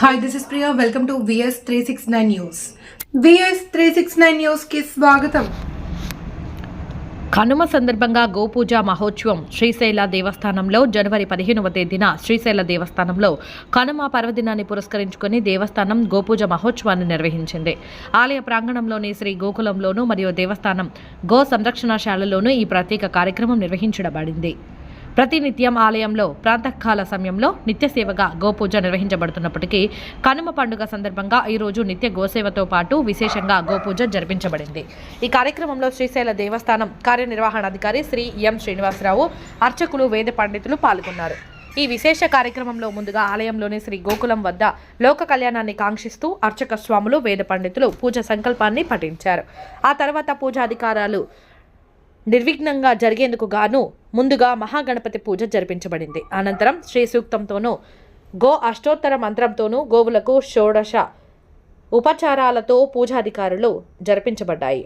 Hi this is Priya welcome to VS three six nine news VS three six nine న్యూస్కి స్వాగతం. కనుమ సందర్భంగా గోపూజ మహోత్సవం శ్రీశైల దేవస్థానంలో జనవరి పదిహేనవ తేదీన శ్రీశైల దేవస్థానంలో కనుమ పర్వదినాన్ని పురస్కరించుకొని దేవస్థానం గోపూజ మహోత్సవాన్ని నిర్వహించింది. ఆలయ ప్రాంగణంలోని శ్రీ గోకులంలోను మరియు దేవస్థానం గో సంరక్షణశాలలోనూ ఈ ప్రత్యేక కార్యక్రమం నిర్వహించబడింది ప్రతినిత్యం ఆలయంలో ప్రాతకాల సమయంలో నిత్య సేవగా గోపూజ నిర్వహించబడుతున్నప్పటికీ కనుమ పండుగ సందర్భంగా ఈరోజు నిత్య గోసేవతో పాటు విశేషంగా గోపూజ జరిపించబడింది. ఈ కార్యక్రమంలో శ్రీశైల దేవస్థానం కార్యనిర్వహణాధికారి శ్రీ ఎం శ్రీనివాసరావు అర్చకులు వేద పండితులు పాల్గొన్నారు. ఈ విశేష కార్యక్రమంలో ముందుగా ఆలయంలోని శ్రీ గోకులం వద్ద లోక కళ్యాణాన్ని కాంక్షిస్తూ అర్చక స్వాములు వేద పండితులు పూజ సంకల్పాన్ని పఠించారు. ఆ తర్వాత పూజాధికారాలు నిర్విఘ్నంగా జరిగేందుకు గాను ముందుగా మహాగణపతి పూజ జరిపించబడింది. అనంతరం శ్రీ సూక్తంతోనూ గో అష్టోత్తర మంత్రంతోనూ గోవులకు షోడశ ఉపచారాలతో పూజాధికారులు జరిపించబడ్డాయి.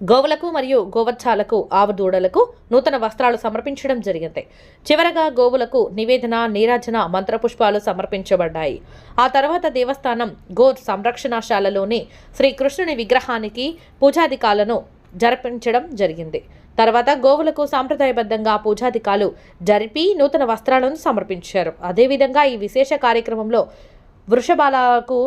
గోవులకు మరియు గోవత్సాలకు ఆవు దూడలకు నూతన వస్త్రాలు సమర్పించడం జరిగింది. చివరగా గోవులకు నివేదన నీరాజన మంత్రపుష్పాలు సమర్పించబడ్డాయి. ఆ తర్వాత దేవస్థానం గో సంరక్షణశాలలోని శ్రీకృష్ణుని విగ్రహానికి పూజాధికాలను జరిపించడం జరిగింది. తర్వాత గోవులకు సాంప్రదాయబద్ధంగా పూజాధికాలు జరిపి నూతన వస్త్రాలను సమర్పించారు. అదేవిధంగా ఈ విశేష కార్యక్రమంలో వృషభాలకు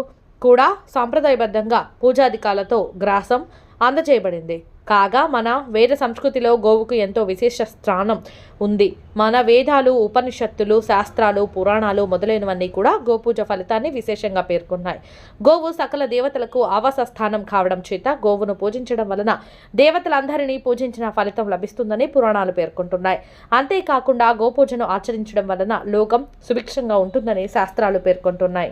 కూడా సాంప్రదాయబద్ధంగా పూజాధికాలతో గ్రాసం అందజేయబడింది. కాగా మన వేద సంస్కృతిలో గోవుకు ఎంతో విశేష స్థానం ఉంది. మన వేదాలు ఉపనిషత్తులు శాస్త్రాలు పురాణాలు మొదలైనవన్నీ కూడా గోపూజ ఫలితాన్ని విశేషంగా పేర్కొన్నాయి. గోవు సకల దేవతలకు ఆవాస స్థానం కావడం చేత గోవును పూజించడం వలన దేవతలందరినీ పూజించిన ఫలితం లభిస్తుందని పురాణాలు పేర్కొంటున్నాయి. అంతేకాకుండా గోపూజను ఆచరించడం వలన లోకం సుభిక్షంగా ఉంటుందని శాస్త్రాలు పేర్కొంటున్నాయి.